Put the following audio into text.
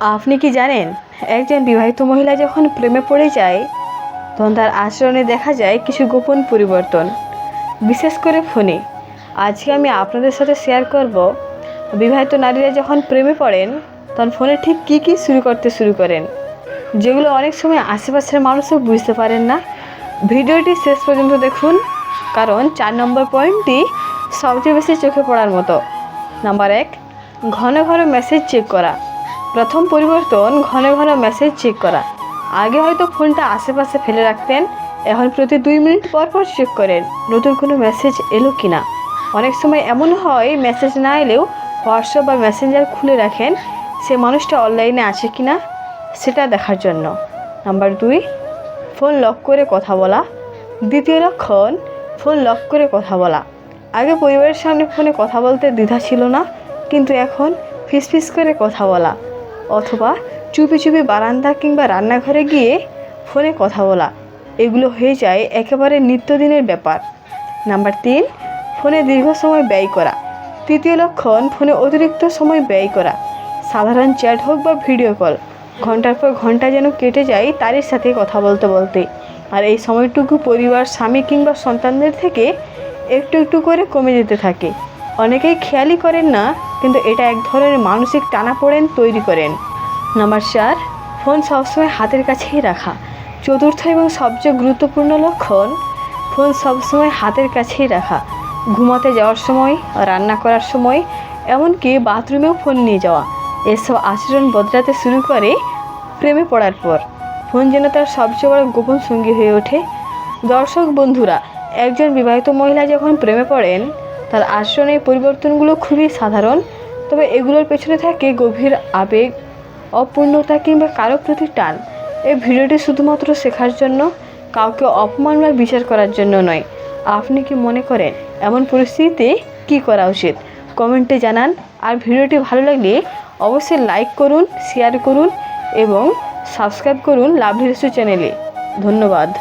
আপনি কি জানেন, একজন বিবাহিত মহিলা যখন প্রেমে পড়ে যায়, তখন তার আচরণে দেখা যায় কিছু গোপন পরিবর্তন, বিশেষ করে ফোনে। আজকে আমি আপনাদের সাথে শেয়ার করব, বিবাহিত নারীরা যখন প্রেমে পড়েন, তখন ফোনে ঠিক কী কী শুরু করতে শুরু করেন, যেগুলো অনেক সময় আশেপাশের মানুষও বুঝতে পারেন না। ভিডিওটি শেষ পর্যন্ত দেখুন, কারণ চার নম্বর পয়েন্টটি সবচেয়ে বেশি চোখে পড়ার মতো। নাম্বার এক, ঘন ঘন মেসেজ চেক করা। প্রথম পরিবর্তন ঘন ঘন মেসেজ চেক করা। আগে হয়তো ফোনটা আশেপাশে ফেলে রাখতেন, এখন প্রতি দুই মিনিট পর পর চেক করেন, নতুন কোনো মেসেজ এলো কি না অনেক সময় এমন হয় মেসেজ না এলেও হোয়াটসঅ্যাপ বা মেসেঞ্জার খুলে রাখেন, সে মানুষটা অনলাইনে আছে কি না সেটা দেখার জন্য। নাম্বার দুই ফোন লক করে কথা বলা। দ্বিতীয় লক্ষণ ফোন লক করে কথা বলা। আগে পরিবারের সামনে ফোনে কথা বলতে দ্বিধা ছিল না, কিন্তু এখন ফিসফিস করে কথা বলা। অথবা চুপি চুপি বারান্দা কিংবা রান্নাঘরে গিয়ে ফোনে কথা বলা। এগুলো হয়ে যায় একেবারে নিত্যদিনের ব্যাপার। নাম্বার তিন, ফোনে দীর্ঘ সময় ব্যয় করা। তৃতীয় লক্ষণ, ফোনে অতিরিক্ত সময় ব্যয় করা। সাধারণ চ্যাট হোক বা ভিডিও কল, ঘণ্টার পর ঘণ্টা যেন কেটে যায় তারই সাথে কথা বলতে বলতে। আর এই সময়টুকু পরিবার, স্বামী কিংবা সন্তানদের থেকে একটু একটু করে কমে যেতে থাকে। অনেকেই খেয়ালই করেন না কিন্তু এটা এক ধরনের মানসিক টানাপোড়েন তৈরি করেন। নাম্বার চার, ফোন সবসময় হাতের কাছেই রাখা। চতুর্থ এবং সবচেয়ে গুরুত্বপূর্ণ লক্ষণ, ফোন সবসময় হাতের কাছেই রাখা। ঘুমাতে যাওয়ার সময়, রান্না করার সময়, এমনকি বাথরুমেও ফোন নিয়ে যাওয়া। এসব আচরণ বদলাতে শুরু করে প্রেমে পড়ার পর। ফোন যেন তার সবচেয়ে বড় গোপন সঙ্গী হয়ে ওঠে। দর্শক বন্ধুরা, একজন বিবাহিত মহিলা যখন প্রেমে পড়েন তার আচরণের পরিবর্তনগুলো খুবই সাধারণ, তবে এগুলোর পেছনে থাকে গভীর আবেগ, অপূর্ণতা কিংবা কারও প্রতি টান। এই ভিডিওটি শুধুমাত্র শেখার জন্য, কাউকে অপমান বা বিচার করার জন্য নয়। আপনি কি মনে করেন, এমন পরিস্থিতিতে কী করা উচিত? কমেন্টে জানান। আর ভিডিওটি ভালো লাগলে অবশ্যই লাইক করুন, শেয়ার করুন এবং সাবস্ক্রাইব করুন লাভ চ্যানেলে। ধন্যবাদ।